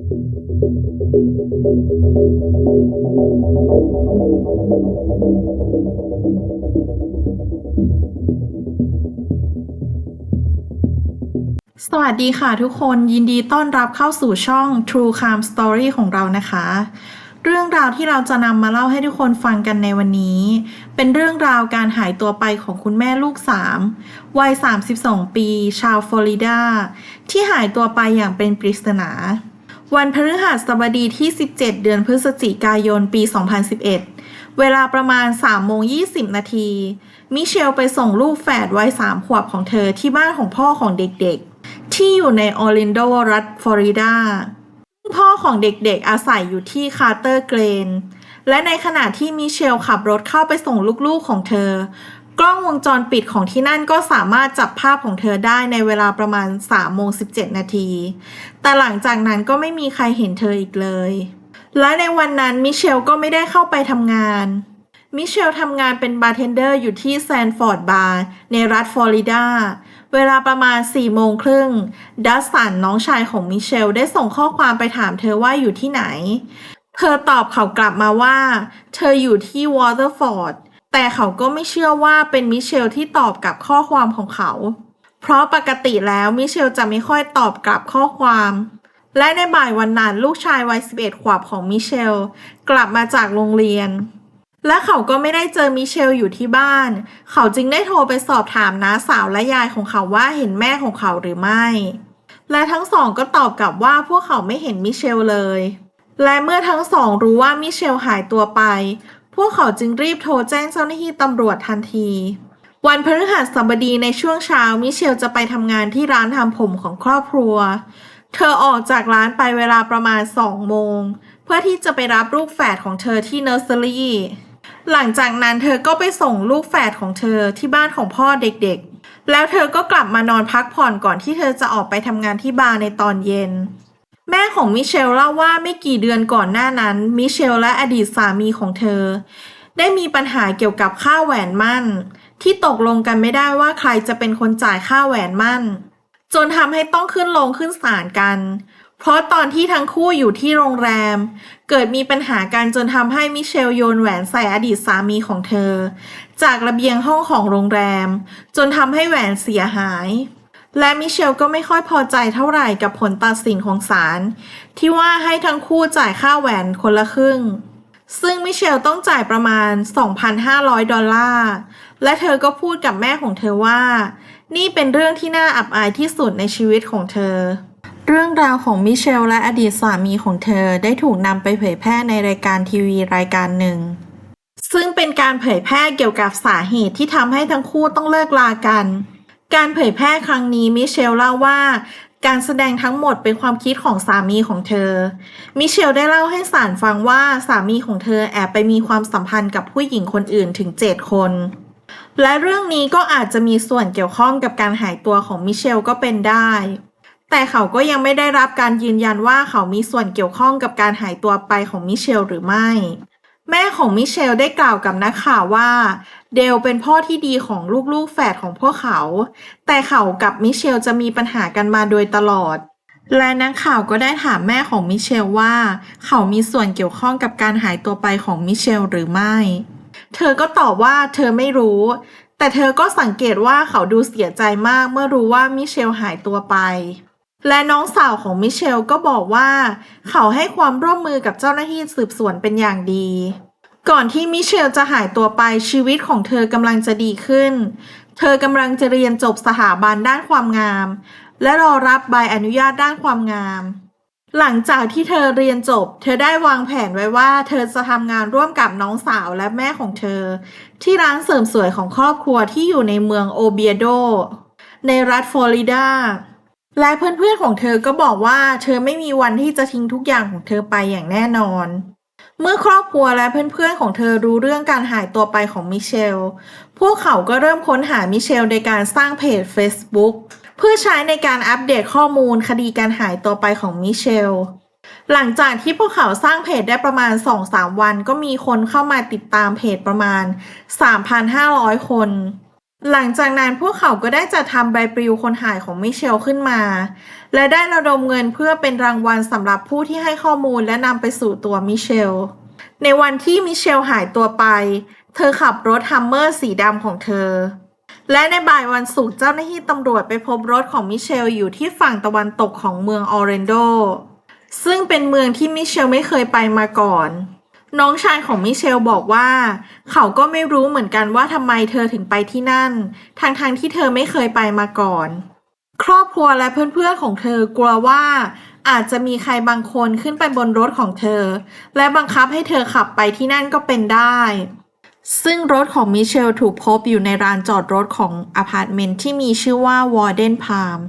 สวัสดีค่ะทุกคนยินดีต้อนรับเข้าสู่ช่อง True Crime Story ของเรานะคะ เรื่องราวที่เราจะนำมาเล่าให้ทุกคนฟังกันในวันนี้ เป็นเรื่องราวการหายตัวไปของคุณแม่ลูกสามวัย 32 ปี ชาวฟลอริดา ที่หายตัวไปอย่างเป็นปริศนา วันพฤหัสบดีที่ 17 เดือนพฤศจิกายนปี 2011 เวลาประมาณ3โมง20 นาที มิเชลไปส่งลูกแฝดวัย 3 ขวบของเธอที่บ้านของพ่อของเด็กๆ ที่อยู่ในออร์ลนโดรัฐฟลอริดา พ่อของเด็กๆอาศัยอยู่ที่คาร์เตอร์เกรน และในขณะที่มิเชลขับรถเข้าไปส่งลูกๆของเธอ กล้องวงจรปิดของที่นั่นก็สามารถจับภาพของเธอได้ในเวลาประมาณ3โมง17 นาที แต่หลังจากนั้นก็ไม่มีใครเห็นเธออีกเลย และในวันนั้นมิเชลก็ไม่ได้เข้าไปทำงาน มิเชลทำงานเป็นบาร์เทนเดอร์อยู่ที่แซนฟอร์ดบาร์ในรัฐฟลอริดา เวลาประมาณ4โมงครึ่ง ดัสสันน้องชายของมิเชลได้ส่งข้อความไปถามเธอว่าอยู่ที่ไหน เธอตอบเขากลับมาว่า เธออยู่ที่วอเตอร์ฟอร์ด แต่เขาก็ไม่เชื่อว่าเป็นมิเชลที่ตอบกลับข้อความของเขา เพราะปกติแล้วมิเชลจะไม่ค่อยตอบกลับข้อความ และในบ่ายวันนั้นลูกชายวัย 11 ขวบของมิเชล กลับมาจากโรงเรียน และเขาก็ไม่ได้เจอมิเชลอยู่ที่บ้าน เขาจึงได้โทรไปสอบถามน้าสาวและยายของเขาว่าเห็นแม่ของเขาหรือไม่ และทั้งสองก็ตอบกลับว่าพวกเขาไม่เห็นมิเชลเลย และเมื่อทั้งสองรู้ว่ามิเชลหายตัวไป พวกเขาจึงรีบโทรแจ้งเจ้าหน้าที่ตำรวจทันที วันพฤหัสบดีในช่วงเช้ามิเชลจะไปทำงานที่ร้านทำผมของครอบครัว เธอออกจากร้านไปเวลาประมาณ2โมง เพื่อที่จะไปรับลูกแฝดของเธอที่เนอร์เซอรี่ หลังจากนั้นเธอก็ไปส่งลูกแฝดของเธอที่บ้านของพ่อเด็กๆ แล้วเธอก็กลับมานอนพักผ่อนก่อนที่เธอจะออกไปทำงานที่บาร์ในตอนเย็น แม่ของมิเชลเล่าว่าไม่กี่เดือนก่อนหน้านั้น มิเชลและอดีตสามีของเธอ ได้มีปัญหาเกี่ยวกับค่าแหวนมั่น ที่ตกลงกันไม่ได้ว่าใครจะเป็นคนจ่ายค่าแหวนมั่น จนทำให้ต้องขึ้นลงขึ้นศาลกัน เพราะตอนที่ทั้งคู่อยู่ที่โรงแรม เกิดมีปัญหากันจนทำให้มิเชลโยนแหวนใส่อดีตสามีของเธอ จากระเบียงห้องของโรงแรม จนทำให้แหวนเสียหาย และมิเชลก็ไม่ค่อยพอใจเท่าไหร่กับผลตัดสินของศาลที่ว่าให้ทั้งคู่จ่ายค่าแหวนคนละครึ่ง ซึ่งมิเชลต้องจ่ายประมาณ 2,500 ดอลลาร์ และเธอก็พูดกับแม่ของเธอว่า นี่เป็นเรื่องที่น่าอับอายที่สุดในชีวิตของเธอ เรื่องราวของมิเชลและอดีตสามีของเธอได้ถูกนำไปเผยแพร่ในรายการทีวีรายการหนึ่งซึ่งเป็นการเผยแพร่เกี่ยวกับสาเหตุที่ทำให้ทั้งคู่ต้องเลิกลากัน การเผยแพร่ครั้งนี้มิเชลเล่าว่า การแสดงทั้งหมดเป็นความคิดของสามีของเธอ มิเชลได้เล่าให้ศาลฟังว่าสามีของเธอแอบไปมีความสัมพันธ์กับผู้หญิงคนอื่นถึง 7 คน และเรื่องนี้ก็อาจจะมีส่วนเกี่ยวข้องกับการหายตัวของมิเชลก็เป็นได้ แต่เขาก็ยังไม่ได้รับการยืนยันว่าเขามีส่วนเกี่ยวข้องกับการหายตัวไปของมิเชลหรือไม่ แม่ของมิเชลได้กล่าวกับนักข่าวว่า เดลเป็นพ่อที่ดีของลูกๆแฝดของพวกเขา แต่เขากับมิเชลจะมีปัญหากันมาโดยตลอด และนักข่าวก็ได้ถามแม่ของมิเชลว่า เขามีส่วนเกี่ยวข้องกับการหายตัวไปของมิเชลหรือไม่ เธอก็ตอบว่าเธอไม่รู้ แต่เธอก็สังเกตว่าเขาดูเสียใจมากเมื่อรู้ว่ามิเชลหายตัวไป และน้องสาวของมิเชลก็บอกว่า เขาให้ความร่วมมือกับเจ้าหน้าที่สืบสวนเป็นอย่างดี ก่อนที่มิเชลจะหายตัวไปชีวิตของเธอกำลังจะดีขึ้น เธอกำลังจะเรียนจบสถาบันด้านความงาม และรอรับใบอนุญาตด้านความงาม หลังจากที่เธอเรียนจบ เธอได้วางแผนไว้ว่า เธอจะทำงานร่วมกับน้องสาวและแม่ของเธอ ที่ร้านเสริมสวยของครอบครัวที่อยู่ในเมืองโอเบียโด ในรัฐฟลอริดา และเพื่อนๆของเธอก็บอกว่าเธอไม่มีวันที่จะทิ้งทุกอย่างของเธอไปอย่างแน่นอน เมื่อครอบครัวและเพื่อนๆของเธอรู้เรื่องการหายตัวไปของมิเชล พวกเขาก็เริ่มค้นหามิเชลโดยการสร้างเพจ Facebook เพื่อใช้ในการอัปเดตข้อมูลคดีการหายตัวไปของมิเชล หลังจากที่พวกเขาสร้างเพจได้ประมาณ 2-3 วัน ก็มีคนเข้ามาติดตามเพจประมาณ 3,500 คน หลังจากนั้นพวกเขาก็ได้จัดทำใบปลิวคนหายของมิเชลขึ้นมา และได้ระดมเงินเพื่อเป็นรางวัลสำหรับผู้ที่ให้ข้อมูลและนำไปสู่ตัวมิเชล ในวันที่มิเชลหายตัวไป เธอขับรถฮัมเมอร์สีดำของเธอ และในบ่ายวันศุกร์เจ้าหน้าที่ตำรวจไปพบรถของมิเชลอยู่ที่ฝั่งตะวันตกของเมืองออเรนโด ซึ่งเป็นเมืองที่มิเชลไม่เคยไปมาก่อน น้องชายของมิเชลบอกว่า เขาก็ไม่รู้เหมือนกันว่าทำไมเธอถึงไปที่นั่น ทั้งๆทที่เธอไม่เคยไปมาก่อน ครอบครัวและเพื่อนๆของเธอกลัวว่าอาจจะมีใครบางคนขึ้นไปบนรถของเธอ และบังคับให้เธอขับไปที่นั่นก็เป็นได้ ซึ่งรถของมิเชลถูกพบอยู่ในลานจอดรถของอพาร์ตเมนต์ที่มีชื่อว่าวอร์เดนพาร์ม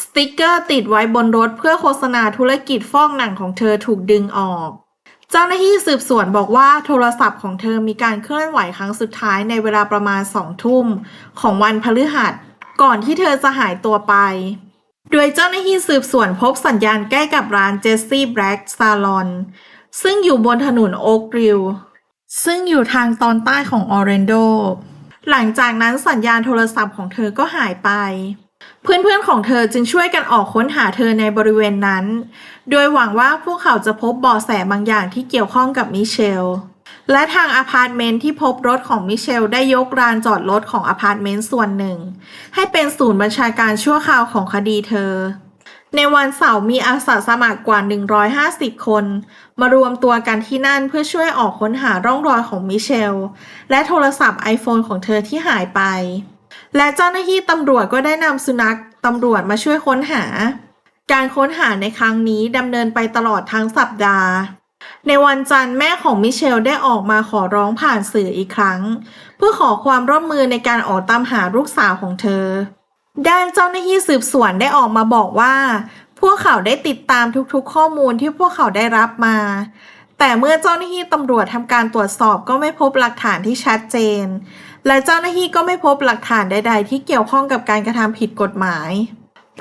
สติกเกอร์ติดไว้บนรถเพื่อโฆษณาธุรกิจฟอกหนังของเธอถูกดึงออก เจ้าหน้าที่สืบสวนบอกว่าโทรศัพท์ของเธอมีการเคลื่อนไหวครั้งสุดท้ายในเวลาประมาณสองทุ่มของวันพฤหัส ก่อนที่เธอจะหายตัวไป โดยเจ้าหน้าที่สืบสวนพบสัญญาณใกล้กับร้านเจสซี่แบล็กซาลอนซึ่งอยู่บนถนนโอ๊กริลซึ่งอยู่ทางตอนใต้ของออเรนโด หลังจากนั้นสัญญาณโทรศัพท์ของเธอก็หายไป เพื่อนๆของเธอจึงช่วยกันออกค้นหาเธอในบริเวณนั้น โดยหวังว่าพวกเขาจะพบเบาะแสบางอย่างที่เกี่ยวข้องกับมิเชล และทางอพาร์ตเมนต์ที่พบรถของมิเชลได้ยกลานจอดรถของอพาร์ตเมนต์ส่วนหนึ่ง ให้เป็นศูนย์บัญชาการชั่วคราวของคดีเธอ ในวันเสาร์มีอาสาสมัครกว่า 150 คน มารวมตัวกันที่นั่นเพื่อช่วยออกค้นหาร่องรอยของมิเชล และโทรศัพท์ iPhone ของเธอที่หายไป และเจ้าหน้าที่ตำรวจก็ได้นำสุนัขตำรวจมาช่วยค้นหา การค้นหาในครั้งนี้ดำเนินไปตลอดทั้งสัปดาห์ ในวันจันทร์แม่ของมิเชลได้ออกมาขอร้องผ่านสื่ออีกครั้ง เพื่อขอความร่วมมือในการออกตามหาลูกสาวของเธอ ด้านเจ้าหน้าที่สืบสวนได้ออกมาบอกว่า พวกเขาได้ติดตามทุกๆ ข้อมูลที่พวกเขาได้รับมาแต่เมื่อเจ้าหน้าที่ตำรวจทำการตรวจสอบก็ไม่พบหลักฐานที่ชัดเจน และเจ้าหน้าที่ก็ไม่พบหลักฐานใด ๆ ที่เกี่ยวข้องกับการกระทำผิดกฎหมาย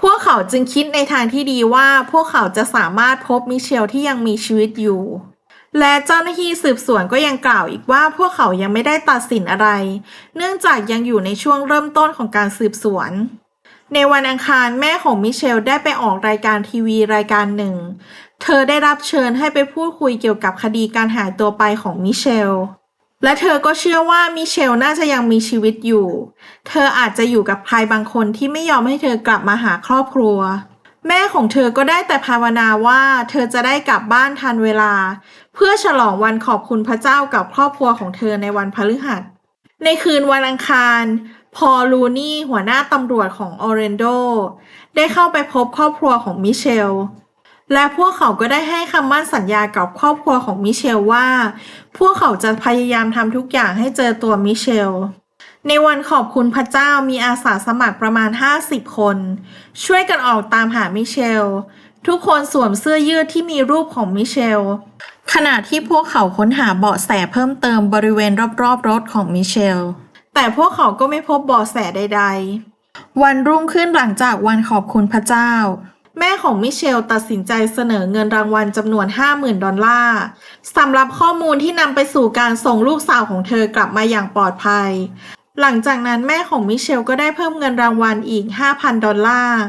พวกเขาจึงคิดในทางที่ดีว่าพวกเขาจะสามารถพบมิเชลที่ยังมีชีวิตอยู่ และเจ้าหน้าที่สืบสวนก็ยังกล่าวอีกว่าพวกเขายังไม่ได้ตัดสินอะไร เนื่องจากยังอยู่ในช่วงเริ่มต้นของการสืบสวนในวันอังคารแม่ของมิเชลได้ไปออกรายการทีวีรายการหนึ่ง เธอได้รับเชิญให้ไปพูดคุยเกี่ยวกับคดีการหายตัวไปของมิเชล และเธอก็เชื่อว่ามิเชลน่าจะยังมีชีวิตอยู่ เธออาจจะอยู่กับใครบางคนที่ไม่ยอมให้เธอกลับมาหาครอบครัว แม่ของเธอก็ได้แต่ภาวนาว่าเธอจะได้กลับบ้านทันเวลา เพื่อฉลองวันขอบคุณพระเจ้ากับครอบครัวของเธอในวันพฤหัส ในคืนวันอังคาร พอลูนี่หัวหน้าตำรวจของออเรนโด ได้เข้าไปพบครอบครัวของมิเชล และพวกเขาก็ได้ให้คำมั่นสัญญากับครอบครัวของมิเชลว่า พวกเขาจะพยายามทำทุกอย่างให้เจอตัวมิเชล ในวันขอบคุณพระเจ้ามีอาสาสมัครประมาณ 50 คน ช่วยกันออกตามหามิเชล ทุกคนสวมเสื้อยืดที่มีรูปของมิเชล ขณะที่พวกเขาค้นหาเบาะแสเพิ่มเติมบริเวณรอบๆรถของมิเชล แต่พวกเขาก็ไม่พบเบาะแสใด ๆ วันรุ่งขึ้นหลังจากวันขอบคุณพระเจ้า แม่ของมิเชลตัดสินใจเสนอเงินรางวัลจำนวน 50,000 ดอลลาร์สำหรับข้อมูลที่นำไปสู่การส่งลูกสาวของเธอกลับมาอย่างปลอดภัย หลังจากนั้นแม่ของมิเชลก็ได้เพิ่มเงินรางวัลอีก 5,000 ดอลลาร์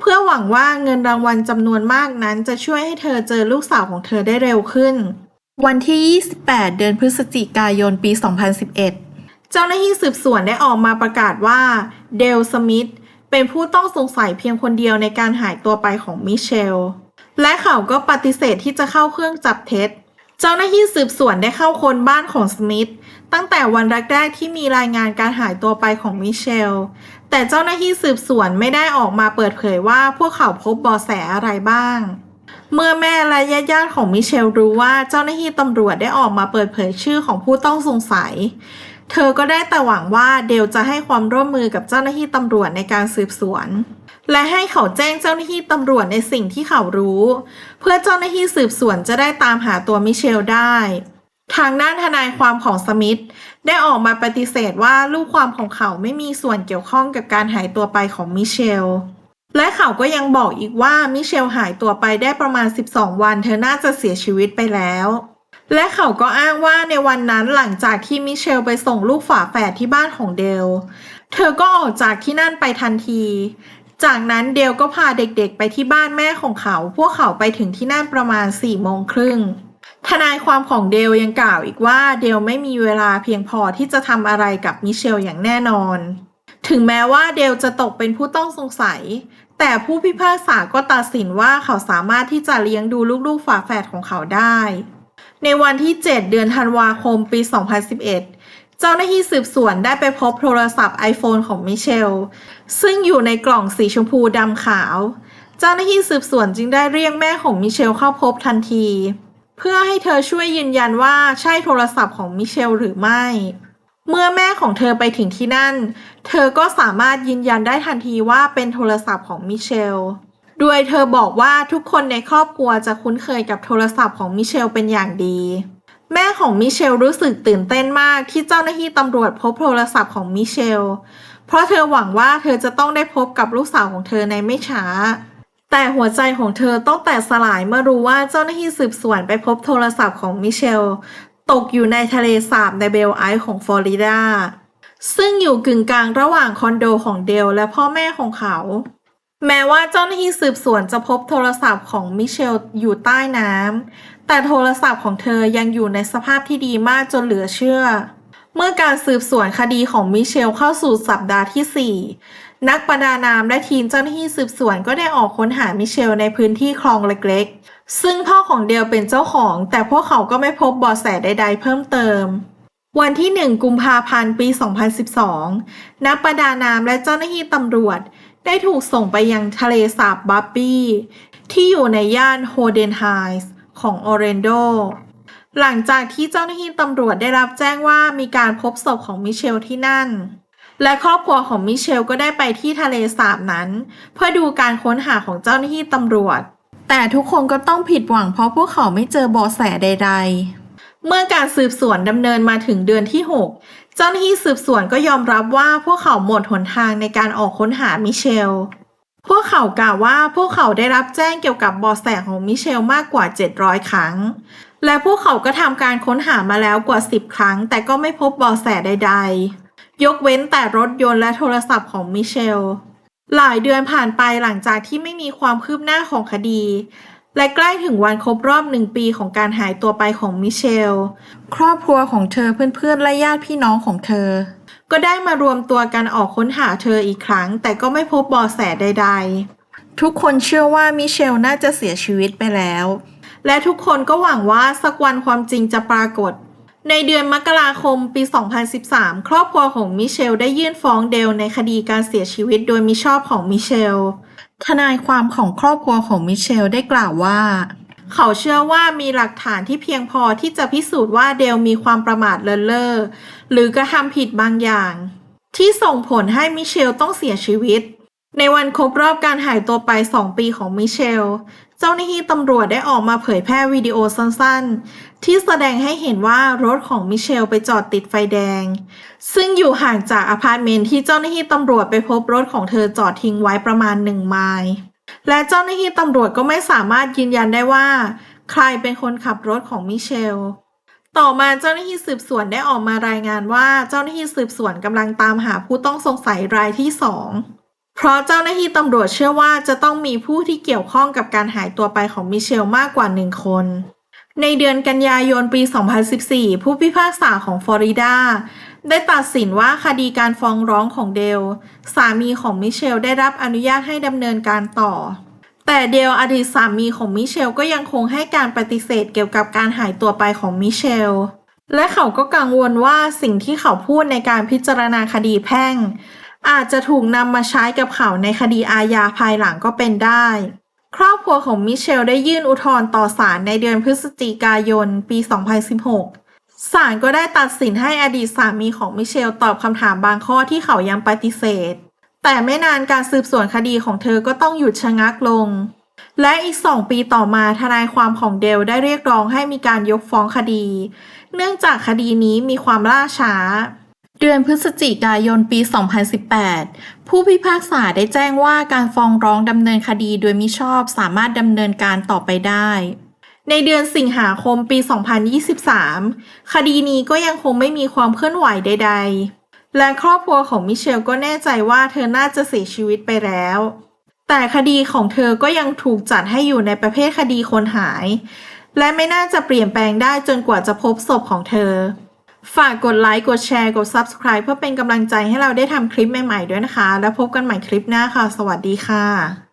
เพื่อหวังว่าเงินรางวัลจำนวนมากนั้นจะช่วยให้เธอเจอลูกสาวของเธอได้เร็วขึ้น วันที่ 28 เดือนพฤศจิกายนปี 2011 เจ้าหน้าที่สืบสวนได้ออกมาประกาศว่าเดลสมิธ เป็นผู้ต้องสงสัยเพียงคนเดียวในการหายตัวไปของมิเชล และเขาก็ปฏิเสธที่จะเข้าเครื่องจับเท็จ เจ้าหน้าที่สืบสวนได้เข้าค้นบ้านของสมิธตั้งแต่วันแรกๆที่มีรายงานการหายตัวไปของมิเชล แต่เจ้าหน้าที่สืบสวนไม่ได้ออกมาเปิดเผยว่าพวกเขาพบเบาะแสอะไรบ้าง เมื่อแม่และญาติๆของมิเชลรู้ว่าเจ้าหน้าที่ตำรวจได้ออกมาเปิดเผยชื่อของผู้ต้องสงสัย เธอก็ได้แต่หวังว่าเดลจะให้ความร่วมมือกับเจ้าหน้าที่ตำรวจในการสืบสวน และให้เขาแจ้งเจ้าหน้าที่ตำรวจในสิ่งที่เขารู้ เพื่อเจ้าหน้าที่สืบสวนจะได้ตามหาตัวมิเชลได้ ทางด้านทนายความของสมิธได้ออกมาปฏิเสธว่าลูกความของเขาไม่มีส่วนเกี่ยวข้องกับการหายตัวไปของมิเชลและเขาก็ยังบอกอีกว่ามิเชลหายตัวไปได้ประมาณ 12 วัน เธอน่าจะเสียชีวิตไปแล้ว และเขาก็อ้างว่าในวันนั้นหลังจากที่มิเชลไปส่งลูกฝาแฝดที่บ้านของเดล เธอก็ออกจากที่นั่นไปทันที จากนั้นเดลก็พาเด็กๆไปที่บ้านแม่ของเขา พวกเขาไปถึงที่นั่นประมาณ4โมงครึ่งทนายความของเดลยังกล่าวอีกว่าเดลไม่มีเวลาเพียงพอที่จะทำอะไรกับมิเชลอย่างแน่นอน ถึงแม้ว่าเดลจะตกเป็นผู้ต้องสงสัย แต่ผู้พิพากษาก็ตัดสินว่าเขาสามารถที่จะเลี้ยงดูลูกๆฝาแฝดของเขาได้ ในวันที่ 7 เดือนธันวาคมปี 2011 เจ้าหน้าที่สืบสวนได้ไปพบโทรศัพท์ iPhone ของมิเชล ซึ่งอยู่ในกล่องสีชมพูดำขาว เจ้าหน้าที่สืบสวนจึงได้เรียกแม่ของมิเชลเข้าพบทันที เพื่อให้เธอช่วยยืนยันว่าใช่โทรศัพท์ของมิเชลหรือไม่ เมื่อแม่ของเธอไปถึงที่นั่น เธอก็สามารถยืนยันได้ทันทีว่าเป็นโทรศัพท์ของมิเชล โดยเธอบอกว่าทุกคนในครอบครัวจะคุ้นเคยกับโทรศัพท์ของมิเชลเป็นอย่างดี แม่ของมิเชลรู้สึกตื่นเต้นมากที่เจ้าหน้าที่ตำรวจพบโทรศัพท์ของมิเชล เพราะเธอหวังว่าเธอจะต้องได้พบกับลูกสาวของเธอในไม่ช้า แต่หัวใจของเธอต้องแตกสลายเมื่อรู้ว่าเจ้าหน้าที่สืบสวนไปพบโทรศัพท์ของมิเชล ตกอยู่ในทะเลสาบในเบลไอซ์ของฟลอริดาซึ่งอยู่กึ่งกลางระหว่างคอนโดของเดลและพ่อแม่ของเขา แม้ว่าเจ้าหน้าที่สืบสวนจะพบโทรศัพท์ของมิเชลอยู่ใต้น้ำ แต่โทรศัพท์ของเธอยังอยู่ในสภาพที่ดีมากจนเหลือเชื่อ เมื่อการสืบสวนคดีของมิเชลเข้าสู่สัปดาห์ที่ 4 นักประดาน้ำและทีมเจ้าหน้าที่สืบสวนก็ได้ออกค้นหามิเชลในพื้นที่คลองเล็กๆ ซึ่งพ่อของเดลเป็นเจ้าของ แต่พวกเขาก็ไม่พบเบาะแสใด ๆ เพิ่มเติมวันที่ 1 กุมภาพันธ์ ปี 2012 นักประดาน้ำและเจ้าหน้าที่ตำรวจ ได้ถูกส่งไปยังทะเลสาบบับบี้ ที่อยู่ในย่านโฮเดนไฮส์ของออเรนโด หลังจากที่เจ้าหน้าที่ตำรวจได้รับแจ้งว่ามีการพบศพของมิเชลที่นั่น และครอบครัวของมิเชลก็ได้ไปที่ทะเลสาบนั้น เพื่อดูการค้นหาของเจ้าหน้าที่ตำรวจ แต่ทุกคนก็ต้องผิดหวังเพราะพวกเขาไม่เจอเบาะแสใด ๆ เมื่อการสืบสวนดำเนินมาถึงเดือนที่ 6 เจ้าหน้าที่สืบสวนก็ยอมรับว่าพวกเขาหมดหนทางในการออกค้นหามิเชล พวกเขากล่าวว่าพวกเขาได้รับแจ้งเกี่ยวกับบาะแสของมิเชลมากกว่า 700 ครั้ง และพวกเขาก็ทำการค้นหามาแล้วกว่า 10 ครั้ง แต่ก็ไม่พบบาะแสใด ๆ ยกเว้นแต่รถยนต์และโทรศัพท์ของมิเชล หลายเดือนผ่านไปหลังจากที่ไม่มีความคืบหน้าของคดี และใกล้ถึงวันครบรอบหนึ่งปีของการหายตัวไปของมิเชล ครอบครัวของเธอเพื่อนๆ และญาติพี่น้องของเธอ ก็ได้มารวมตัวกันออกค้นหาเธออีกครั้ง แต่ก็ไม่พบเบาะแสใด ๆ ทุกคนเชื่อว่ามิเชลน่าจะเสียชีวิตไปแล้ว และทุกคนก็หวังว่าสักวันความจริงจะปรากฏ ในเดือนมกราคมปี 2013 ครอบครัวของมิเชลได้ยื่นฟ้องเดลในคดีการเสียชีวิตโดยมิชอบของมิเชล ทนายความของครอบครัวของมิเชลได้กล่าวว่า เขาเชื่อว่ามีหลักฐานที่เพียงพอที่จะพิสูจน์ว่าเดลมีความประมาทเลินเล่อหรือกระทำผิดบางอย่าง ที่ส่งผลให้มิเชลต้องเสียชีวิต ในวันครบรอบการหายตัวไป 2 ปีของมิเชล เจ้าหน้าที่ตำรวจได้ออกมาเผยแพร่วิดีโอสั้นๆ ที่แสดงให้เห็นว่ารถของมิเชลไปจอดติดไฟแดง ซึ่งอยู่ห่างจากอพาร์ตเมนต์ที่เจ้าหน้าที่ตำรวจไปพบรถของเธอจอดทิ้งไว้ประมาณหนึ่งไมล์และเจ้าหน้าที่ตำรวจก็ไม่สามารถยืนยันได้ว่า ใครเป็นคนขับรถของมิเชลต่อมาเจ้าหน้าที่สืบสวนได้ออกมารายงานว่าเจ้าหน้าที่สืบสวนกำลังตามหาผู้ต้องสงสัยรายที่สองเพราะเจ้าหน้าที่ตำรวจเชื่อว่าจะต้องมีผู้ที่เกี่ยวข้องกับการหายตัวไปของมิเชลมากกว่าหนึ่งคน ในเดือนกันยายนปี 2014 ผู้พิพากษาของฟลอริดา ได้ตัดสินว่าคดีการฟ้องร้องของเดล สามีของมิเชลได้รับอนุญาตให้ดำเนินการต่อ แต่เดลอดีตสามีของมิเชลก็ยังคงให้การปฏิเสธเกี่ยวกับการหายตัวไปของมิเชล และเขาก็กังวลว่าสิ่งที่เขาพูดในการพิจารณาคดีแพ่ง อาจจะถูกนำมาใช้กับเขาในคดีอาญาภายหลังก็เป็นได้ ครอบครัวของมิเชลได้ยื่นอุทธรณ์ต่อศาลในเดือนพฤศจิกายน ปี 2016 ศาลก็ได้ตัดสินให้อดีตสามีของมิเชลตอบคำถามบางข้อที่เขายังปฏิเสธ แต่ไม่นานการสืบสวนคดีของเธอก็ต้องหยุดชะงักลง และอีกสองปีต่อมาทนายความของเดลได้เรียกร้องให้มีการยกฟ้องคดี เนื่องจากคดีนี้มีความล่าช้า เดือนพฤศจิกายน ปี 2018 ผู้พิพากษาได้แจ้งว่าการฟ้องร้องดำเนินคดีโดยมิชอบสามารถดำเนินการต่อไปได้ ในเดือนสิงหาคมปี 2023 คดีนี้ก็ยังคงไม่มีความเคลื่อนไหวใด ๆ และครอบครัวของมิเชลก็แน่ใจว่าเธอน่าจะเสียชีวิตไปแล้ว แต่คดีของเธอก็ยังถูกจัดให้อยู่ในประเภทคดีคนหาย และไม่น่าจะเปลี่ยนแปลงได้จนกว่าจะพบศพของเธอ ฝากกดไลค์กดแชร์กด Subscribe เพื่อเป็นกำลังใจให้เราได้ทำคลิปใหม่ๆด้วยนะคะ แล้วพบกันใหม่คลิปหน้าค่ะ สวัสดีค่ะ